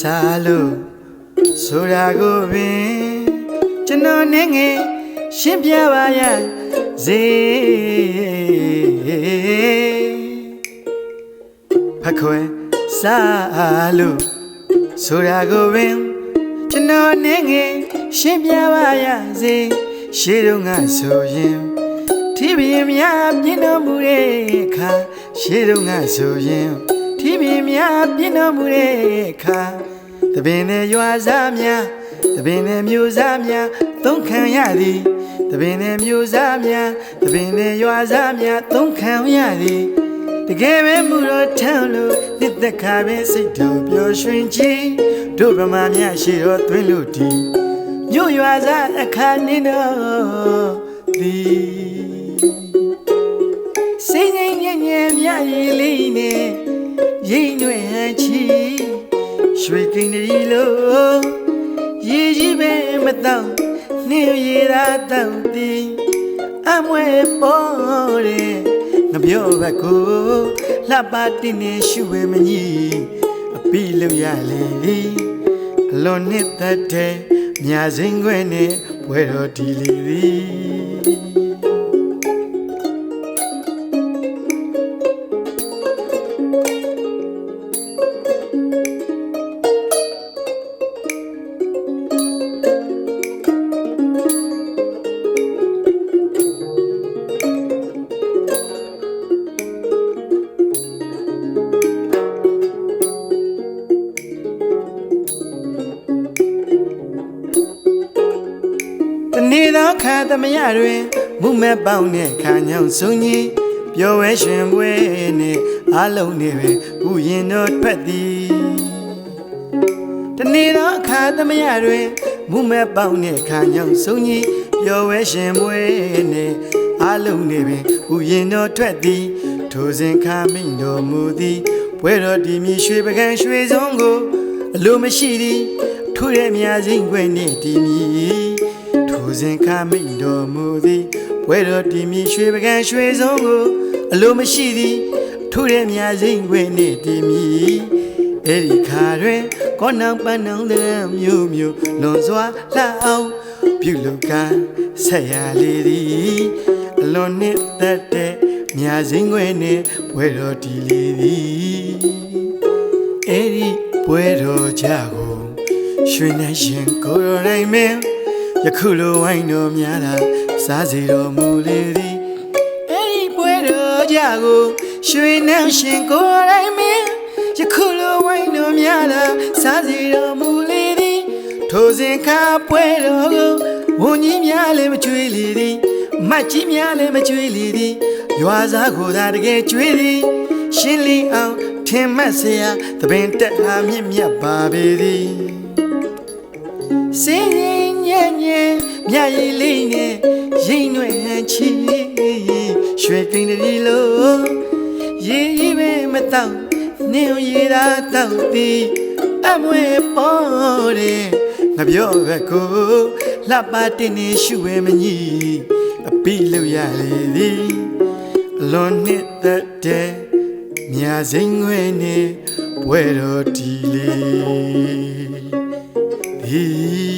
စားလို့ဆိုတာကိုပင်ကျွန်တော်နဲ့ငယ်ရှင်းပြပါရစေဖခွဲစားလို့ဆိုတာကိုပင်ကျွန်တော်နဲ့ငယ်ရှင်းပြပါရစေရှေးတုန်းကဆိုရင်ထိပြင်းများပြင်းတော်မူတဲ့အခါရှေးတုန်းကဆိုရင် ထိပြင်းများပြင်းတော်မူတဲ့အခါတပင်နဲ့ရွာသားများတပင်နဲ့မျိုးသားများသုံးခံရသည်တပင်နဲ့မျိုးသားများတပင်နဲ့ရွာသားများသုံးခံရသည်တကယ်ပဲမူတော့ထမ်းလို့နှစ်သက်ခါပဲစိတ်တော်ပျော်ရွှင်ခြင်းတို့ဗမာများရှိတော်သွင်းလို့ဒီမြို့ရွာသားအခါနေတော့သည်စိတ်ငြိမ်ငြိမ်ငြိမ်မြရည်လေးနဲ့ ရိတ်ွယ်ဟန်ချီရွှေကိန်းတည်းလို့ရေကြီးပဲမတော့နှင်းရည်သာတောက်သည်အမွဲပေါ်တဲ့ငပြောဘက်ကိုလှပတင်းနေရှုဝဲမကြီးအပိလို့ရလေအလွန်နှစ်သက်တဲ့မြာစင်ခွဲနဲ့ဘွဲတော်ဒီလီသည် သောခါသမယတွင်မုမဲ့ပေါင်းနဲ့ခါညောင်ဆုံးကြီးပျော်ဝဲရှင်ပွဲနဲ့အလုံးနေပဲဥယင်တော်ထွက်သည်တနေ့သောခါသမယတွင်မုမဲ့ပေါင်းနဲ့ခါညောင်ဆုံးကြီးပျော်ဝဲရှင်ပွဲနဲ့အလုံးနေပဲဥယင်တော်ထွက်သည်ထိုစဉ်ခါမိန်တော်မူသည်ပွဲတော်ဒီမြေရွှေပကံရွှေစုံကိုအလိုမရှိသည်ထိုးရဲ့မြာစိမ့်ခွဲနဲ့ဒီမြေ ထိုစဉ်ခမိန်တော်မူသည်ဘွဲတော်ဒီမြေရွှေပကံရွှေစုံကိုအလိုမရှိသည်ထိုတဲ့မြာစိမ့်ခွေနှင့်ဒီမြေအဲ့ဒီခါတွင်ကောနောင်ပန်းနောင်တဲ့မျိုးမျိုးလွန်စွာလှအောင်ပြုလုပ်ကဆက်ရလေသည်အလွန်နှစ်သက်တဲ့မြာစိမ့်ခွေနှင့်ဘွဲတော်ဒီလေသည်အဲ့ဒီဘွဲတော်ကြကိုရွှေနဲ့ရှင်ကိုယ်တော်တိုင်းမင်း ယခုလိုဝိုင်းတော်များတာစားစီတော်မူလေသည်အဲ့ဒီပွဲတော်ကြကိုရွှေနှံရှင်ကိုယ်တိုင်မင်းယခုလိုဝိုင်းတော်များတာစားစီတော်မူလေသည်ထိုစဉ်ခါပွဲတော်ကိုဝန်ကြီးများလည်းမကြွေလေသည်မတ်ကြီးများလည်းမကြွေလေသည်ရွာသားကိုယ်သာတကယ်ကြွေသည်ရှင်းလင်းအောင်ထင်မှတ်စရာသပင်တက်လာမြင့်မြတ်ပါပေသည်စင်ရင် ညံ့ညံ့မြရည်လေးနဲ့ရိမ့်ွယ်ဟန်ချီရွှေကိန်းတည်းလို့ရေကြီးပဲမတော့နင်းရီသာတော့သည်အမွေပေါ်တယ်ငါပြောဘက်ကိုလှပတင်းနေရှုဝဲမကြီးအပိလို့ရလေသည်အလွန်နှစ်သက်တဲ့မြာစိမ့်ငွေနဲ့ဘွဲတော်ဒီလေး He